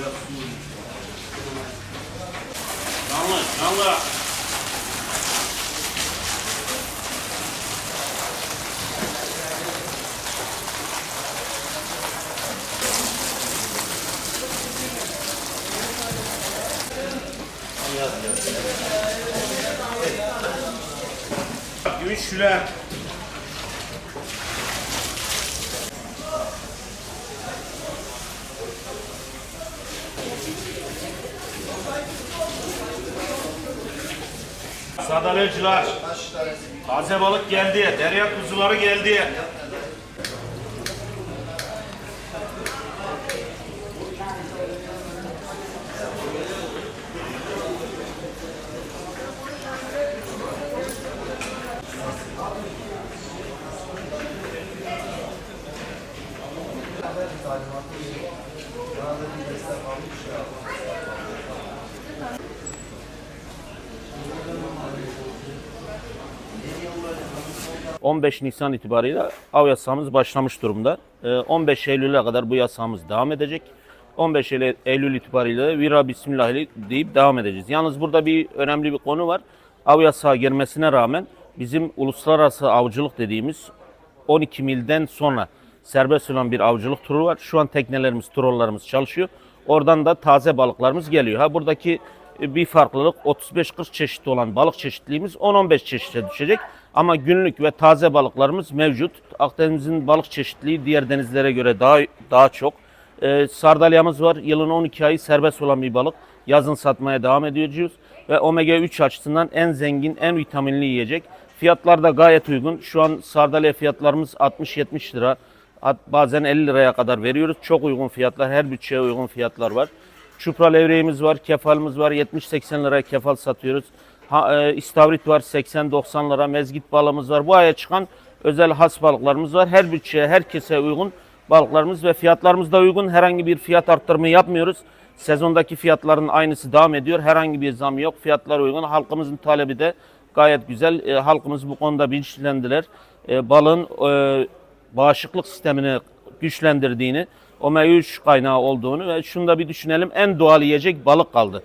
Canlı, canlı. Gümüş şüle. Sadaleciler. Taze balık geldi. Derya kuzuları geldi. Ee, 15 Nisan itibariyle av yasamız başlamış durumda. Ee, 15 Eylül'e kadar bu yasamız devam edecek. 15 Eylül- itibariyle de Vira Bismillah deyip devam edeceğiz. Yalnız burada bir önemli bir konu var. Av yasağı girmesine rağmen bizim uluslararası avcılık dediğimiz 12 milden sonra serbest olan bir avcılık turu var. Şu an teknelerimiz, trollarımız çalışıyor. Oradan da taze balıklarımız geliyor. Ha buradaki bir farklılık 35-40 çeşit olan balık çeşitliliğimiz 10-15 çeşite düşecek. Ama günlük ve taze balıklarımız mevcut. Akdeniz'in balık çeşitliliği diğer denizlere göre daha daha çok. Ee, sardalyamız var. Yılın 12 ayı serbest olan bir balık. Yazın satmaya devam ediyoruz. Ve omega 3 açısından en zengin, en vitaminli yiyecek. Fiyatlar da gayet uygun. Şu an sardalya fiyatlarımız 60-70 lira. Bazen 50 liraya kadar veriyoruz. Çok uygun fiyatlar. Her bütçeye uygun fiyatlar var. Çupra levreğimiz var, kefalımız var. 70-80 liraya kefal satıyoruz. Ha, e, istavrit var 80-90 lira. Mezgit balığımız var. Bu aya çıkan özel has balıklarımız var. Her bütçeye, herkese uygun balıklarımız ve fiyatlarımız da uygun. Herhangi bir fiyat arttırımı yapmıyoruz. Sezondaki fiyatların aynısı devam ediyor. Herhangi bir zam yok. Fiyatlar uygun. Halkımızın talebi de gayet güzel. E, halkımız bu konuda bilinçlendiler. E, balığın e, bağışıklık sistemini güçlendirdiğini, omega 3 kaynağı olduğunu ve şunu da bir düşünelim en doğal yiyecek balık kaldı.